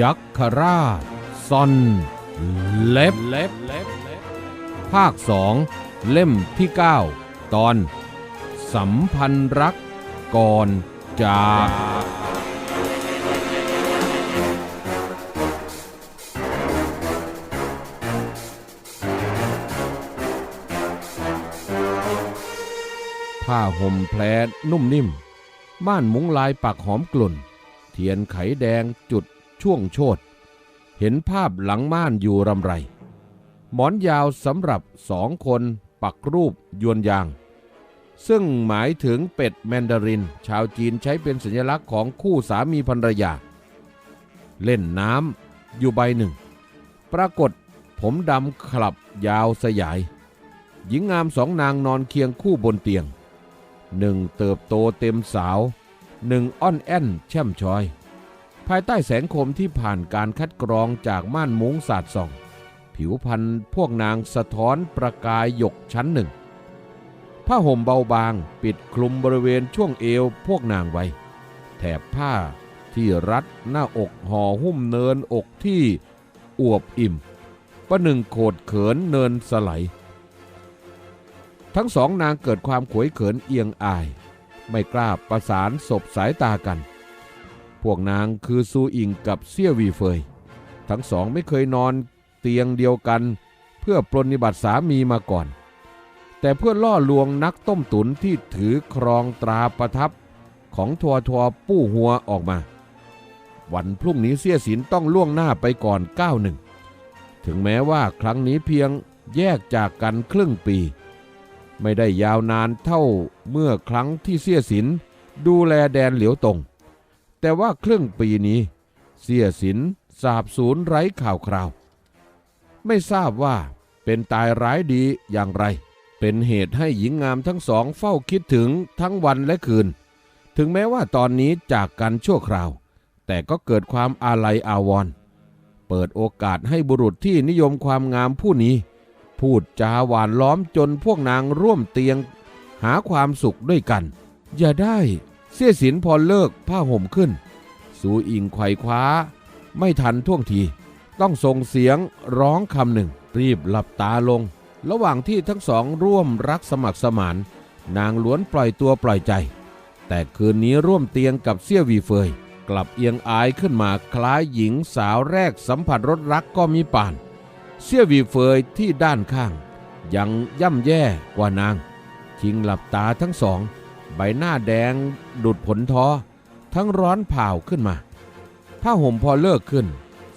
ยักคราชซอนเล็บภาคสองเล่มที่ 9 ตอน สัมพันธ์รักก่อนจากผ้าห่มแพรนุ่มนิ่ม ม่านมุ้งลายปักหอมกลุ่น เทียนไขแดงจุด ช่วงโชดเห็นภาพหลังม่านอยู่รำไร หมอนยาวสำหรับสองคนปักรูปยวนยาง ซึ่งหมายถึงเป็ดแมนดาริน ชาวจีนใช้เป็นสัญลักษณ์ของคู่สามีภรรยา เล่นน้ำอยู่ใบหนึ่ง ปรากฏผมดำขลับยาวสยาย หญิงงามสองนางนอนเคียงคู่บนเตียงหนึ่งเติบโตเต็มสาวหนึ่งอ่อนแอนแช่มชอย ภายใต้แสงคมที่ผ่านการคัดกรองจากม่านมุ้งสาดส่อง ผิวพรรณพวกนางสะท้อนประกายหยกชั้นหนึ่งผ้าห่มเบาบางปิดคลุมบริเวณช่วงเอวพวกนางไว้ แถบผ้าที่รัดหน้าอกห่อหุ้มเนินอกที่อวบอิ่ม ประหนึ่งโขดเขินเนินสไลด์ทั้งสองนางเกิดความขวยเขินเอียงอาย ไม่กล้าประสานศบสายตากัน วกนางคือซูอิงกับเซี่ยวีเฟย ทั้งสองไม่เคยนอนเตียงเดียวกัน เพื่อปรนนิบัติสามีมาก่อน แต่เพื่อล่อลวงนักต้มตุนที่ถือครองตราประทับของทัวทัวปู้หัวออกมา วันพรุ่งนี้เสียสินต้องล่วงหน้าไปก่อนก้าวหนึ่งถึงแม้ว่าครั้งนี้เพียงแยกจากกันครึ่งปี ไม่ได้ยาวนานเท่าเมื่อครั้งที่เสียสินดูแลแดนเหลียวตง แต่ว่าครึ่งปีนี้ เสียสินสาบสูญไร้ข่าวคราว ไม่ทราบว่าเป็นตายร้ายดีอย่างไร เป็นเหตุให้หญิงงามทั้งสองเฝ้าคิดถึงทั้งวันและคืน ถึงแม้ว่าตอนนี้จากกันชั่วคราว แต่ก็เกิดความอาลัยอาวรณ์เปิดโอกาสให้บุรุษที่นิยมความงามผู้นี้ พูดจาหวานล้อมจนพวกนางร่วมเตียง หาความสุขด้วยกัน อย่าได้ เสี้ยสินพอเลิกผ้าห่มขึ้น สูอิงไขว่คว้า ไม่ทันท่วงที ต้องส่งเสียงร้องคำหนึ่ง รีบหลับตาลง ระหว่างที่ทั้งสองร่วมรักสมัครสมาน นางล้วนปล่อยตัวปล่อยใจ แต่คืนนี้ร่วมเตียงกับเสี่ยวีเฟย กลับเอียงอายขึ้นมาคล้ายหญิงสาวแรกสัมผัสรสรักก็มีป่าน เสี่ยวีเฟยที่ด้านข้าง ยังย่ำแย่กว่านาง ชิงหลับตาทั้งสอง ใบหน้าแดงดุดผลท้อ ทั้งร้อนเผาขึ้นมาผ้าห่มพอเลิกขึ้น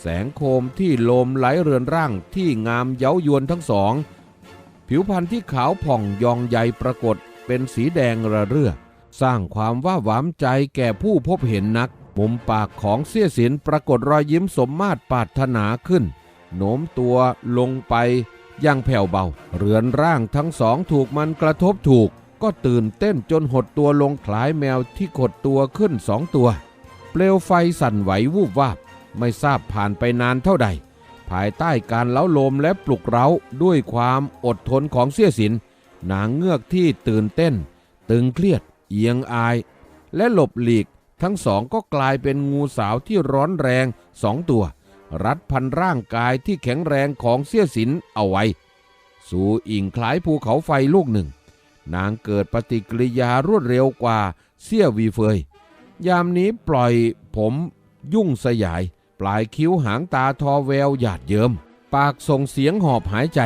แสงโคมที่โลมไหลเรือนร่างที่งามเย้ายวนทั้งสอง ผิวพรรณที่ขาวผ่องยองใยปรากฏเป็นสีแดงระเรื่อ สร้างความว่าหวามใจแก่ผู้พบเห็นนักมุมปากของเสี้ยสินปรากฏรอยยิ้มสมมาตรปาถนาขึ้น โน้มตัวลงไปอย่างแผ่วเบา เรือนร่างทั้งสองถูกมันกระทบถูก ก็ตื่นเต้นจนหดตัวลงคล้ายแมวที่ขดตัวขึ้นสองตัว เปลวไฟสั่นไหววูบวาบ ไม่ทราบผ่านไปนานเท่าใด ภายใต้การเล้าลมและปลุกเร้าด้วยความอดทนของเสี้ยสินนางเงือกที่ตื่นเต้น ตึงเครียด เอียงอาย และหลบหลีก ทั้งสองก็กลายเป็นงูสาวที่ร้อนแรงสองตัว รัดพันร่างกายที่แข็งแรงของเสี้ยสินเอาไว้ สู่อิงคล้ายภูเขาไฟลูกหนึ่ง นางเกิดปฏิกิริยารวดเร็วกว่าเสี้ยวีเฟย ยามนี้ปล่อยผมยุ่งสยาย ปลายคิ้วหางตาทอแววหยาดเยิมปากส่งเสียงหอบหายใจ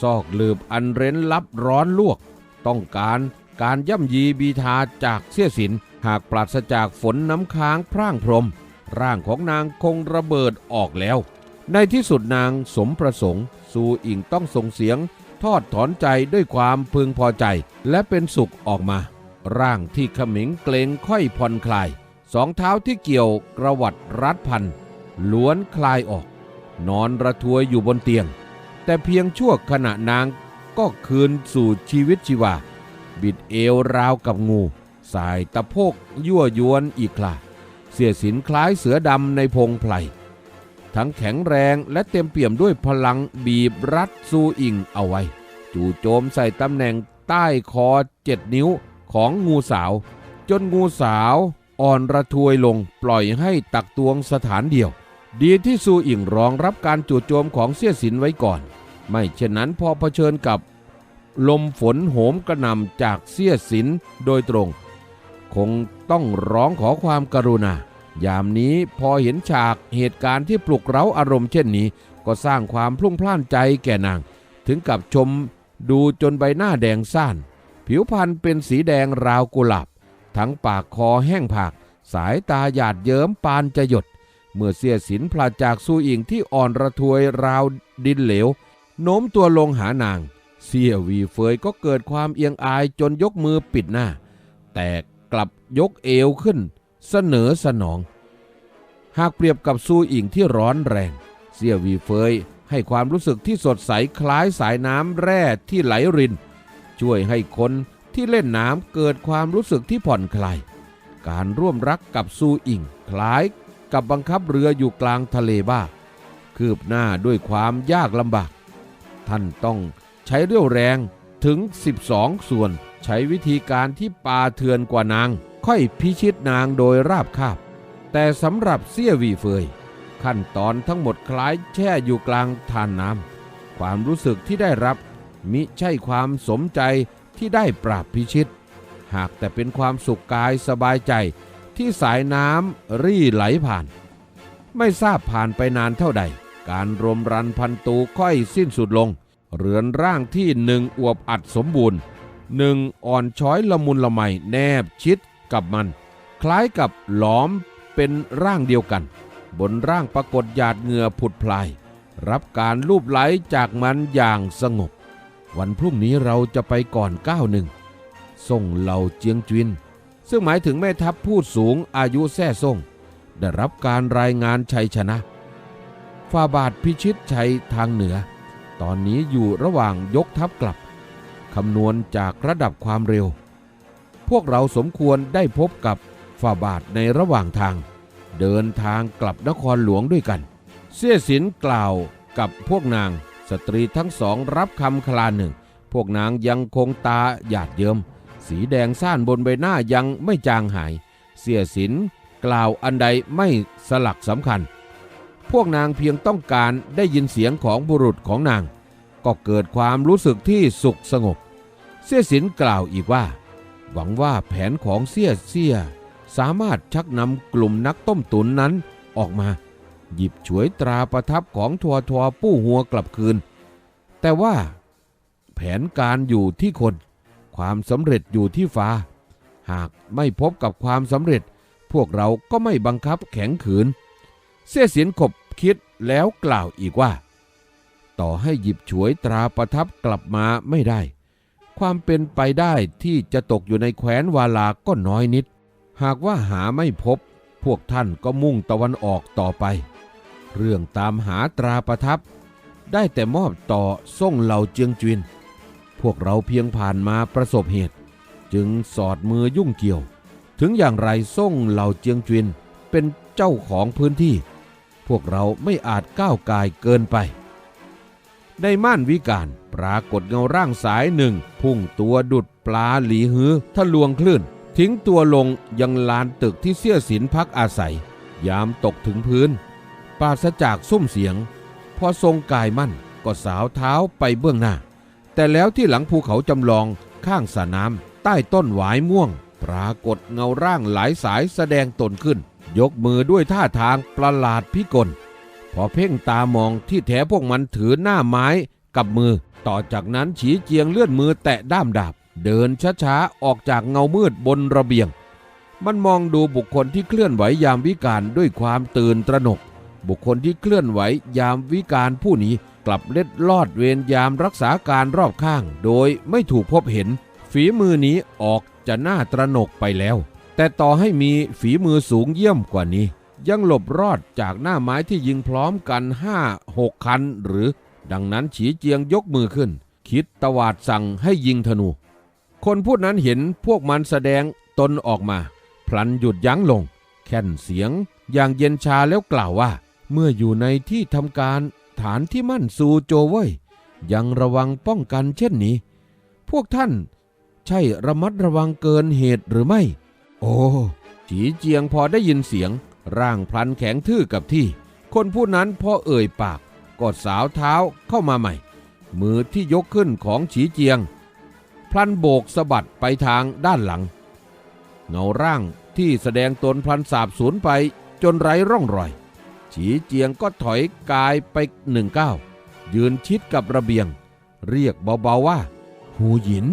ซอกลืบอันเร้นลับร้อนลวก ต้องการการย่ำยีบีทาจากเสี้ยสิน หากปราศจากฝนน้ำค้างพร่างพรม ร่างของนางคงระเบิดออกแล้ว ในที่สุดนางสมประสงค์สูอิงต้องส่งเสียง ทอดถอนใจด้วยความพึงพอใจ และเป็นสุขออกมา ร่างที่ขมิงเกรงค่อยผ่อนคลาย สองเท้าที่เกี่ยวกระวัดรัดพัน ล้วนคลายออก นอนระทวยอยู่บนเตียง แต่เพียงชั่วขณะนางก็คืนสู่ชีวิตชีวา บิดเอวราวกับงู สายตะโพกยั่วยวนอีกคลาเสียสินคล้ายเสือดำในพงไพร ทั้งแข็งแรงและเต็มเปี่ยมด้วยพลังบีบรัดซูอิงเอาไว้ จู่โจมใส่ตำแหน่งใต้คอเจ็ดนิ้วของงูสาว จนงูสาวอ่อนระทวยลงปล่อยให้ตักตวงสถานเดียว ดีที่ซูอิงรองรับการจู่โจมของเสี่ยสินไว้ก่อน ไม่เช่นนั้นพอเผชิญกับ ลมฝนโหมกระหน่ำจากเสี่ยสินโดยตรง คงต้องร้องขอความกรุณา ยามนี้พอเห็นฉากเหตุการณ์ที่ปลุกเร้าอารมณ์เช่นนี้ ก็สร้างความพลุ่งพล่านใจแก่นาง ถึงกับชมดูจนใบหน้าแดงซ่าน ผิวพรรณเป็นสีแดงราวกุหลาบ ทั้งปากคอแห้งผาก สายตาหยาดเยิ้มปานจะหยด เมื่อเสียสินพลาดจากซูอิงที่อ่อนระทวยราวดินเหลว โน้มตัวลงหานาง เสียวีเฟยก็เกิดความเอียงอายจนยกมือปิดหน้า แต่กลับยกเอวขึ้น เสนอสนอง หากเปรียบกับซูอิงที่ร้อนแรงเสียวีเฟยให้ความรู้สึกที่สดใสคล้ายสายน้ำแร่ที่ไหลริน ช่วยให้คนที่เล่นน้ำเกิดความรู้สึกที่ผ่อนคลาย การร่วมรักกับซูอิงคล้ายกับบังคับเรืออยู่กลางทะเลบ้า คืบหน้าด้วยความยากลำบาก ท่านต้องใช้เรี่ยวแรงถึง 12 ส่วน ใช้วิธีการที่ปาเถือนกว่านาง ค่อยพิชิตนางโดยราบคาบ แต่สำหรับเซี่ยวีเฟย ขั้นตอนทั้งหมดคล้ายแช่อยู่กลางทานน้ำความรู้สึกที่ได้รับ มิใช่ความสมใจที่ได้ปราบพิชิต หากแต่เป็นความสุขกายสบายใจที่สายน้ำรี่ไหลผ่าน ไม่ทราบผ่านไปนานเท่าใด การรวมรันพันตูค่อยสิ้นสุดลง เรือนร่างที่หนึ่งอวบอัดสมบูรณ์หนึ่งอ่อนช้อยละมุนละไมแนบชิดกับมัน คล้ายกับหลอม เป็นร่างเดียวกัน บนร่างปรากฏหยาดเหงื่อผุดพลาย รับการลูบไหลจากมันอย่างสงบ วันพรุ่งนี้เราจะไปก่อนก้าวหนึ่งส่งเหล่าเจียงจวิน ซึ่งหมายถึงแม่ทัพผู้สูงอายุแท้ส่ง ได้รับการรายงานชัยชนะฝ่าบาทพิชิตชัยทางเหนือ ตอนนี้อยู่ระหว่างยกทัพกลับ คำนวณจากระดับความเร็ว พวกเราสมควรได้พบกับฝ่าบาทในระหว่างทาง เดินทางกลับนครหลวงด้วยกัน เสี้ยสินกล่าวกับพวกนางสตรีทั้งสองรับคำคลาหนึ่ง พวกนางยังคงตาหยาดเยิมสีแดงซ่านบนใบหน้ายังไม่จางหาย เสียสินกล่าวอันใดไม่สลักสำคัญ พวกนางเพียงต้องการได้ยินเสียงของบุรุษของนาง ก็เกิดความรู้สึกที่สุขสงบ เสียสินกล่าวอีกว่า หวังว่าแผนของเสียเสีย สามารถชักนำกลุ่มนักต้มตุนนั้นออกมา หยิบฉวยตราประทับของทัวทัวปู้หัวกลับคืน แต่ว่า แผนการอยู่ที่คน ความสำเร็จอยู่ที่ฟ้า หากไม่พบกับความสำเร็จ พวกเราก็ไม่บังคับแข็งขืน เสียเสียนขบคิดแล้วกล่าวอีกว่า ต่อให้หยิบฉวยตราประทับกลับมาไม่ได้ ความเป็นไปได้ที่จะตกอยู่ในแคว้นวาลาก็น้อยนิด หากว่าหาไม่พบ พวกท่านก็มุ่งตะวันออกต่อไป เรื่องตามหาตราประทับ ได้แต่มอบต่อส่งเหล่าเจียงจวิน พวกเราเพียงผ่านมาประสบเหตุ จึงสอดมือยุ่งเกี่ยว ถึงอย่างไรส่งเหล่าเจียงจวินเป็นเจ้าของพื้นที่ พวกเราไม่อาจก้าวกายเกินไป ในม่านวิการปรากฏเงาร่างสายหนึ่ง พุ่งตัวดุดปลาหลีหือทะลวงคลื่น ทิ้งตัวลงยังลานตึกที่เสี้ยสินพักอาศัย ยามตกถึงพื้น ปราศจากซุ้มเสียง พอทรงกายมั่นก็สาวเท้าไปเบื้องหน้า แต่แล้วที่หลังภูเขาจำลองข้างสระน้ำใต้ต้นหวายม่วง ปรากฏเงาร่างหลายสายแสดงตนขึ้น ยกมือด้วยท่าทางประหลาดพิกล พอเพ่งตามองที่แท้พวกมันถือหน้าไม้กับมือ ต่อจากนั้นฉีเจียงเลื่อนมือแตะด้ามดาบ เดินช้าๆ ออกจากเงามืดบนระเบียง มันมองดูบุคคลที่เคลื่อนไหวยามวิการด้วยความตื่นตระหนก บุคคลที่เคลื่อนไหวยามวิการผู้นี้กลับเล็ดลอดเวรยามรักษาการรอบข้าง โดยไม่ถูกพบเห็น ฝีมือนี้ออกจะน่าตระหนกไปแล้ว แต่ต่อให้มีฝีมือสูงเยี่ยมกว่านี้ ยังหลบรอดจากหน้าไม้ที่ยิงพร้อมกันห้าหกคันหรือ ดังนั้นฉีเจียงยกมือขึ้น คิดตวาดสั่งให้ยิงธนู คนพูดนั้นเห็นพวกมันแสดงตนออกมา พลันหยุดยั้งลง แค่นเสียงอย่างเย็นชาแล้วกล่าวว่า เมื่ออยู่ในที่ทำการฐานที่มั่นซูโจเว้ยยังระวังป้องกันเช่นนี้ พวกท่านใช่ระมัดระวังเกินเหตุหรือไม่ โอ้ฉีเจียงพอได้ยินเสียง ร่างพลันแข็งทื่อกับที่ คนผู้นั้นพอเอ่ยปากก็สาวเท้าเข้ามาใหม่ มือที่ยกขึ้นของฉีเจียง พลันโบกสะบัดไปทางด้านหลัง เงาร่างที่แสดงตนพลันสาบสูญไปจนไร้ร่องรอย ฉีเจียงก็ถอยกายไปหนึ่งก้าวยืนชิดกับระเบียง เรียกเบาๆว่า หูหยิน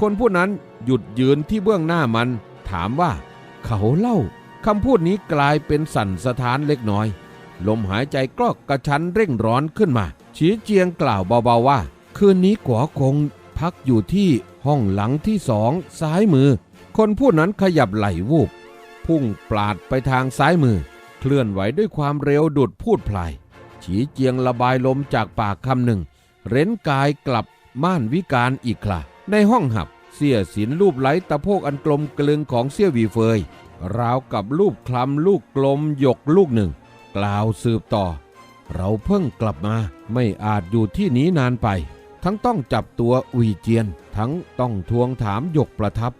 คนผู้นั้นหยุดยืนที่เบื้องหน้ามัน ถามว่า เขาเล่าคำพูดนี้กลายเป็นสั่นสะท้านเล็กน้อย ลมหายใจก็กระชั้นเร่งร้อนขึ้นมา ฉีเจียงกล่าวเบาๆว่า คืนนี้กัวคง พักอยู่ที่ห้องหลังที่สองซ้ายมือ คนผู้นั้นขยับไหลวูบ พุ่งปลาดไปทางซ้ายมือ เคลื่อนไหวด้วยความเร็วดุดพูดพลาย ฉีเจียงระบายลมจากปากคำหนึ่ง เร้นกายกลับม่านวิการอีกคราในห้องหับเสี้ยสินรูปไหลตะโพกอันกลมกลึงของเสี้ยวีเฟย ราวกับรูปคลำลูกกลมหยกลูกหนึ่ง กล่าวสืบต่อ เราเพิ่งกลับมาไม่อาจอยู่ที่นี้นานไป ทั้งต้องจับตัวอุยเจียน ทั้งต้องทวงถามหยกประทับ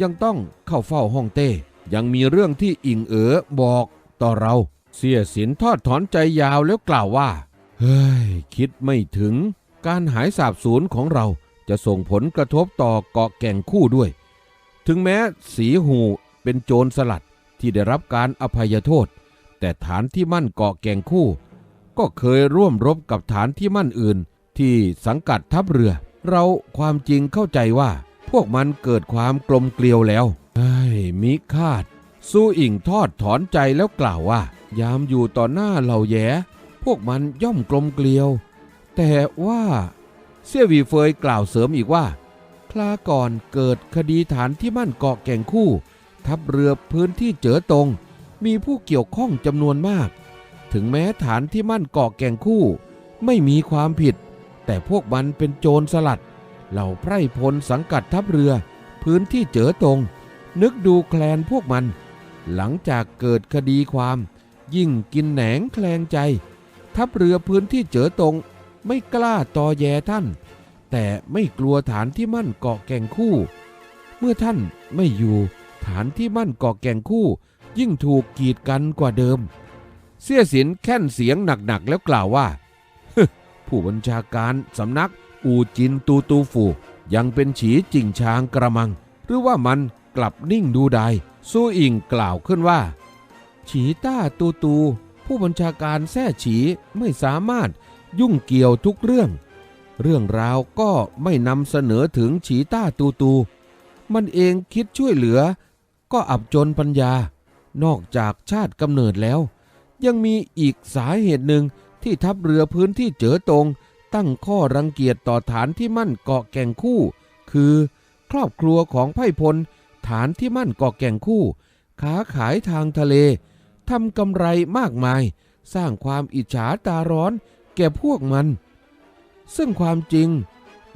ยังต้องเข้าเฝ้าห้องเต้ ยังมีเรื่องที่อิงเอ๋อบอกต่อเรา เสียสินทอดถอนใจยาวแล้วกล่าวว่า เฮ้ย คิดไม่ถึง การหายสาบสูญของเราจะส่งผลกระทบต่อเกาะแก่งคู่ด้วย ถึงแม้สีหูเป็นโจรสลัดที่ได้รับการอภัยโทษ แต่ฐานที่มั่นเกาะแก่งคู่ ก็เคยร่วมรบกับฐานที่มั่นอื่น ที่สังกัดทัพเรือ เราความจริงเข้าใจว่า พวกมันเกิดความกลมเกลียวแล้วเฮ้มิคาดสู้อิ่งทอดถอนใจแล้วกล่าวว่า ยามอยู่ต่อหน้าเหล่าแย่พวกมันย่อมกลมเกลียว แต่ว่าเสี่ยวีเฟยกล่าวเสริมอีกว่า คลาก่อนเกิดคดีฐานที่มั่นเกาะแก่งคู่ ทัพเรือพื้นที่เจอตรง มีผู้เกี่ยวข้องจำนวนมาก ถึงแม้ฐานที่มั่นเกาะแก่งคู่ ไม่มีความผิด แต่พวกมันเป็นโจรสลัด เหล่าไพร่พลสังกัดทัพเรือ พื้นที่เจอตรง นึกดูแคลนพวกมัน หลังจากเกิดคดีความ ยิ่งกินแหนงแคลงใจ ทัพเรือพื้นที่เจอตรงไม่กล้าต่อแยท่าน แต่ไม่กลัวฐานที่มั่นเกาะแก่งคู่ เมื่อท่านไม่อยู่ฐานที่มั่นเกาะแก่งคู่ ยิ่งถูกกีดกันกว่าเดิม เสี้ยสินแค่นเสียงหนักๆแล้วกล่าวว่า ผู้บัญชาการสำนักอูจินตูตูฟู ยังเป็นฉีจิงช้างกระมัง หรือว่ามันกลับนิ่งดูดายสู้อิงกล่าวขึ้นว่า ฉีต้าตูตู ผู้บัญชาการแท้ฉีไม่สามารถยุ่งเกี่ยวทุกเรื่อง เรื่องราวก็ไม่นำเสนอถึงฉีต้าตูตู มันเองคิดช่วยเหลือ ก็อับจนปัญญา นอกจากชาติกำเนิดแล้ว ยังมีอีกสาเหตุหนึ่ง ที่ทัพเรือพื้นที่เจ๋อตรงตั้งข้อรังเกียจต่อฐานที่มั่นเกาะแก่งคู่ คือ ครอบครัวของไพ่พล ฐานที่มั่นเกาะแก่งคู่ ค้าขายทางทะเลทำกำไรมากมาย สร้างความอิจฉาตาร้อนแก่พวกมัน ซึ่งความจริง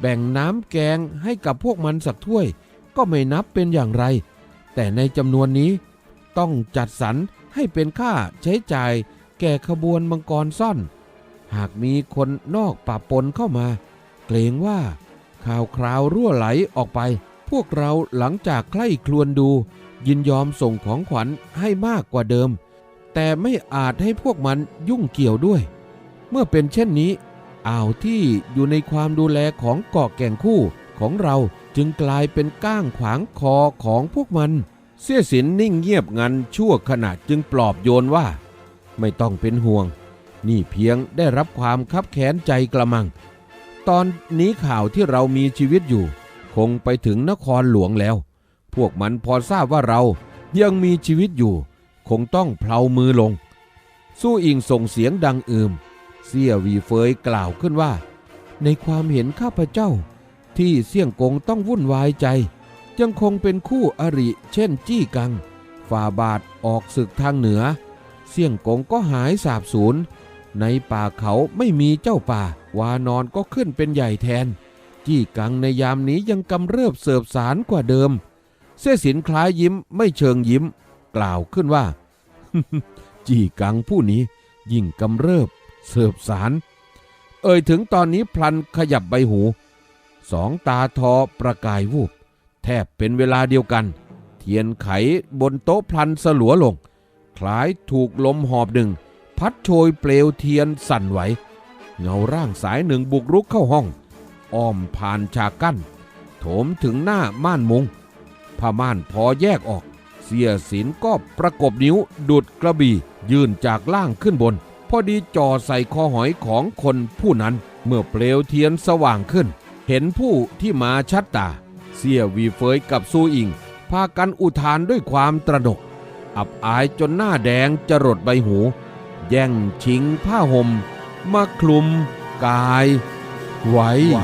แบ่งน้ำแกงให้กับพวกมันสักถ้วย ก็ไม่นับเป็นอย่างไร แต่ในจำนวนนี้ ต้องจัดสรรให้เป็นค่าใช้จ่ายแก่ขบวนมังกรซ่อน หากมีคนนอกปะปนเข้ามา เกรงว่าข่าวคราวรั่วไหลออกไป พวกเราหลังจากใคร่ครวญดู ยินยอมส่งของขวัญให้มากกว่าเดิม แต่ไม่อาจให้พวกมันยุ่งเกี่ยวด้วย เมื่อเป็นเช่นนี้ อ่าวที่อยู่ในความดูแลของเกาะแก่งคู่ของเราจึงกลายเป็นก้างขวางคอของพวกมัน เสี้ยสินนิ่งเงียบงันชั่วขณะจึงปลอบโยนว่า ไม่ต้องเป็นห่วง นี่เพียงได้รับความคับแค้นใจกระมัง ตอนนี้ข่าวที่เรามีชีวิตอยู่ คงไปถึงนครหลวงแล้ว พวกมันพอทราบว่าเรายังมีชีวิตอยู่ คงต้องเพลามือลง สู้อิงส่งเสียงดังอืม เสี่ยวีเฟยกล่าวขึ้นว่า ในความเห็นข้าพเจ้า ที่เสี่ยงกงต้องวุ่นวายใจยังคงเป็นคู่อริเช่นจี้กัง ฝ่าบาทออกศึกทางเหนือ เสี่ยงกงก็หายสาบสูญ ในป่าเขาไม่มีเจ้าป่า วานอนก็ขึ้นเป็นใหญ่แทน จี้กังในยามนี้ยังกำเริบเสิบสารกว่าเดิม เสื้อสินคล้ายยิ้มไม่เชิงยิ้ม กล่าวขึ้นว่า จี้กังผู้นี้ ยิ่งกำเริบเสิบสาร เอ่ยถึงตอนนี้พลันขยับใบหู สองตาทอประกายวูบ แทบเป็นเวลาเดียวกัน เทียนไขบนโต๊ะพลันสลัวลง คล้ายถูกลมหอบหนึ่ง พัดโชยเปลวเทียนสั่นไหว เงาร่างสายหนึ่งบุกรุกเข้าห้อง อ้อมผ่านฉากกั้น โถมถึงหน้าม่านมุงผ้าม่านพอแยกออก เสียสินก็ประกบนิ้วดุดกระบี่ยื่นจากล่างขึ้นบน พอดีจ่อใส่คอหอยของคนผู้นั้นเมื่อเปลวเทียนสว่างขึ้น เห็นผู้ที่มาชัดตา เสียวีเฟยกับซูอิง พากันอุทานด้วยความตระหนก อับอายจนหน้าแดงจรดใบหู แย่งชิงผ้าห่มมาคลุมกาย ไว้ไว